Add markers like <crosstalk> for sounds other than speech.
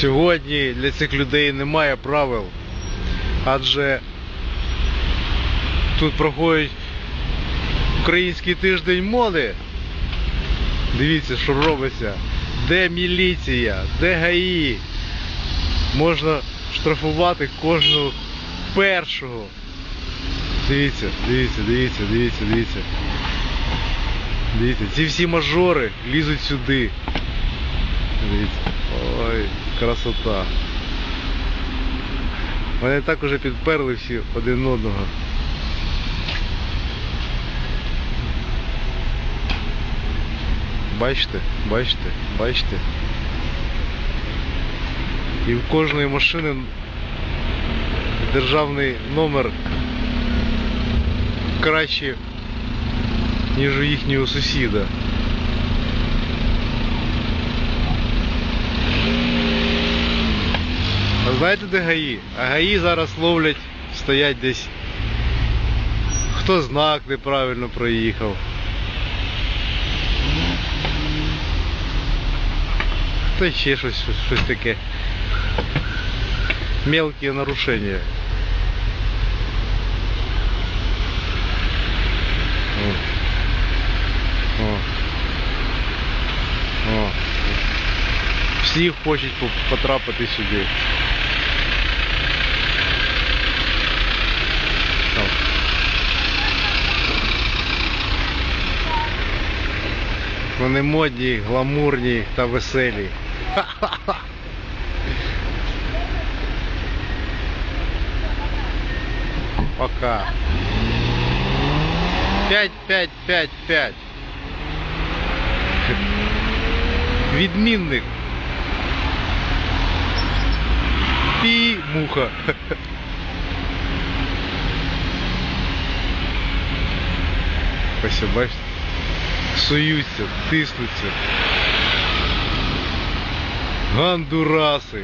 Сьогодні для цих людей немає правил, адже тут проходить український тиждень моди. Дивіться, що робиться. Де міліція, де ГАІ. Можна штрафувати кожного першого. Дивіться, дивіться, дивіться, дивіться, дивіться. Дивіться, ці всі мажори лізуть сюди. Дивіться. Ой, красота. Вони так уже підперли всі один одного. Бачите, бачите, бачите. І в кожної машини державний номер краще, ніж у їхнього сусіда. А знаєте де гаї? А гаї зараз ловлять, стоять десь. Хто знак неправильно проїхав. Хто ще щось, щось, таке. Мелкі нарушення. Всі хочуть потрапити сюди. Вони модні, гламурні та веселі. <laughs> Пока. Пять, пять, пять, пять. <laughs> Відмінник. Пі муха. Ось бачите. Суються, тиснуться. Гандураси.